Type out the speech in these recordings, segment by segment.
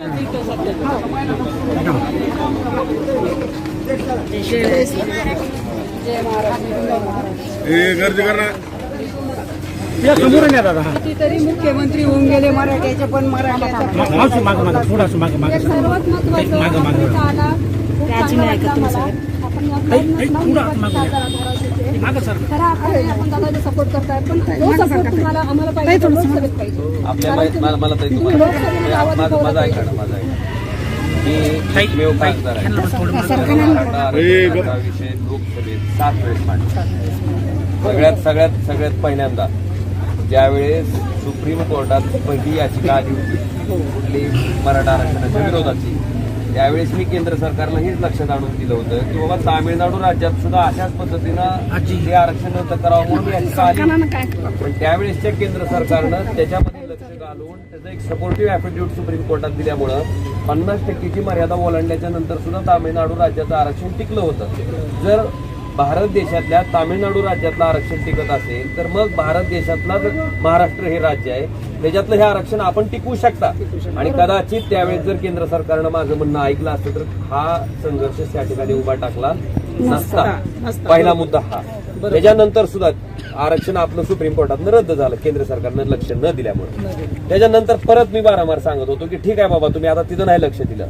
गर्दी करणार. कितीतरी मुख्यमंत्री होऊन गेले मराठ्याचे पण मराठ्याचा सर्वात महत्वाचं सपोर्ट करताय पण तो सपोर्ट तुम्हाला आम्हाला पाहिजे लोकसभेत पाहिजे. मला आवाज माझं माझं ऐका पाहिजे. ना माझं ऐका मी एकमेव खासदार आहे. मराठा आरक्षणाचा विषय लोकसभेत सात वेळेस मांडला. सगळ्यात सगळ्यात सगळ्यात पहिल्यांदा. ज्यावेळेस सुप्रीम कोर्टात पहिली याचिका आली होती कुठली? मराठा आरक्षणाच्या विरोधाची. त्यावेळेस मी केंद्र सरकारला हेच लक्षात आणून दिलं होतं की बाबा तामिळनाडू राज्यात सुद्धा अशाच पद्धतीनं हे आरक्षण रद्द करावं म्हणून याचिका आली पण त्यावेळेसच्या केंद्र सरकारनं त्याच्यामध्ये लक्ष घालून त्याचं एक सपोर्टिव्ह ऍफिड्यूट सुप्रीम कोर्टात दिल्यामुळं पन्नास टक्केची मर्यादा ओलांडल्याच्या नंतर सुद्धा तामिळनाडू राज्याचं आरक्षण टिकलं होतं. जर भारत देशातल्या तामिळनाडू राज्यातलं आरक्षण टिकत असेल तर मग भारत देशातला महाराष्ट्र हे राज्य आहे त्याच्यातलं हे आरक्षण आपण टिकवू शकता. आणि कदाचित त्यावेळेस जर केंद्र सरकारनं माझं म्हणणं ऐकलं असतं तर हा संघर्ष त्या ठिकाणी उभा टाकला नसता. पहिला मुद्दा हा. त्याच्यानंतर सुद्धा आरक्षण आपलं सुप्रीम कोर्टातनं रद्द झालं केंद्र सरकारनं लक्ष न दिल्यामुळे. त्याच्यानंतर परत मी वारंवार सांगत होतो की ठीक आहे बाबा तुम्ही आता तिथं नाही लक्ष दिलं.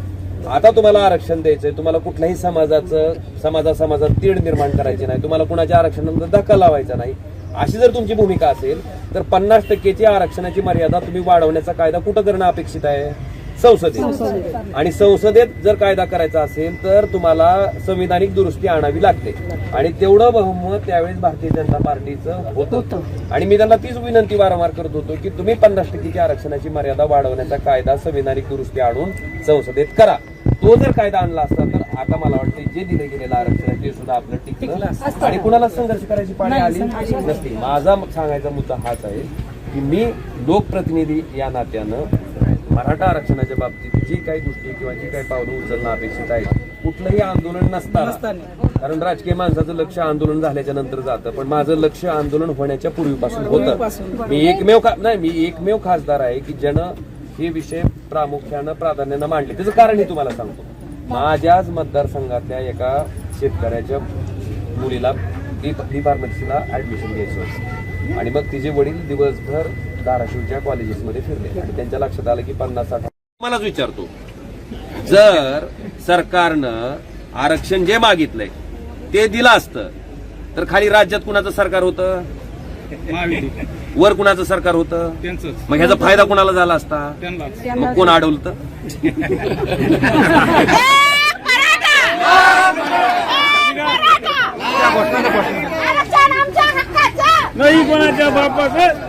आता तुम्हाला आरक्षण द्यायचंय तुम्हाला कुठल्याही समाजाचं समाजा समाजात तीड निर्माण करायची नाही तुम्हाला कुणाच्या आरक्षणाला धक्का लावायचा नाही. अशी जर तुमची भूमिका असेल तर पन्नास टक्केची आरक्षणाची मर्यादा तुम्ही वाढवण्याचा कायदा कुठं करणं अपेक्षित आहे? संसदेत. आणि संसदेत जर कायदा करायचा असेल तर तुम्हाला संविधानिक दुरुस्ती आणावी लागते. आणि तेवढं बहुमत त्यावेळेस भारतीय जनता पार्टीचं होतं. आणि मी त्यांना तीच विनंती वारंवार करत होतो की तुम्ही पन्नास टक्केची आरक्षणाची मर्यादा वाढवण्याचा कायदा संविधानिक दुरुस्ती आणून संसदेत करा. तो जर कायदा आणला असता तर आता मला वाटतं जे दिलं गेलेलं आरक्षण आहे ते सुद्धा आपलं टिकलं आणि कुणाला संघर्ष करायची पाळी आली नसती. माझा सांगायचा मुद्दा हाच आहे की मी लोकप्रतिनिधी या नात्यानं मराठा आरक्षणाच्या बाबतीत जी काही गोष्टी किंवा जी काही पावलं उचलणं अपेक्षित आहे कुठलंही आंदोलन नसताना. कारण राजकीय माणसाचं लक्ष आंदोलन झाल्याच्यानंतर जातं पण माझं लक्ष आंदोलन होण्याच्या पूर्वीपासून होतं. मी एकमेव नाही मी एकमेव खासदार आहे की ज्यानं हे विषय प्रामुख्यानं प्राधान्यानं मांडले. त्याचं कारण हे तुम्हाला सांगतो. माझ्याच मतदारसंघातल्या एका शेतकऱ्याच्या मुलीला डी फार्मसीला ऍडमिशन घ्यायचं होतं. आणि मग तिचे वडील दिवसभर धाराशिवच्या कॉलेजेसमध्ये फिरले. आणि त्यांच्या लक्षात आलं की पन्नास साठ मलाच विचारतो. जर सरकारनं आरक्षण जे मागितलंय ते दिलं असतं तर खाली राज्यात कुणाचं सरकार होतं? वर कुणाचं सरकार होतं? मग ह्याचा फायदा कुणाला झाला असता? मग कोण अडवलं नाही कोणाच्या बापाचं?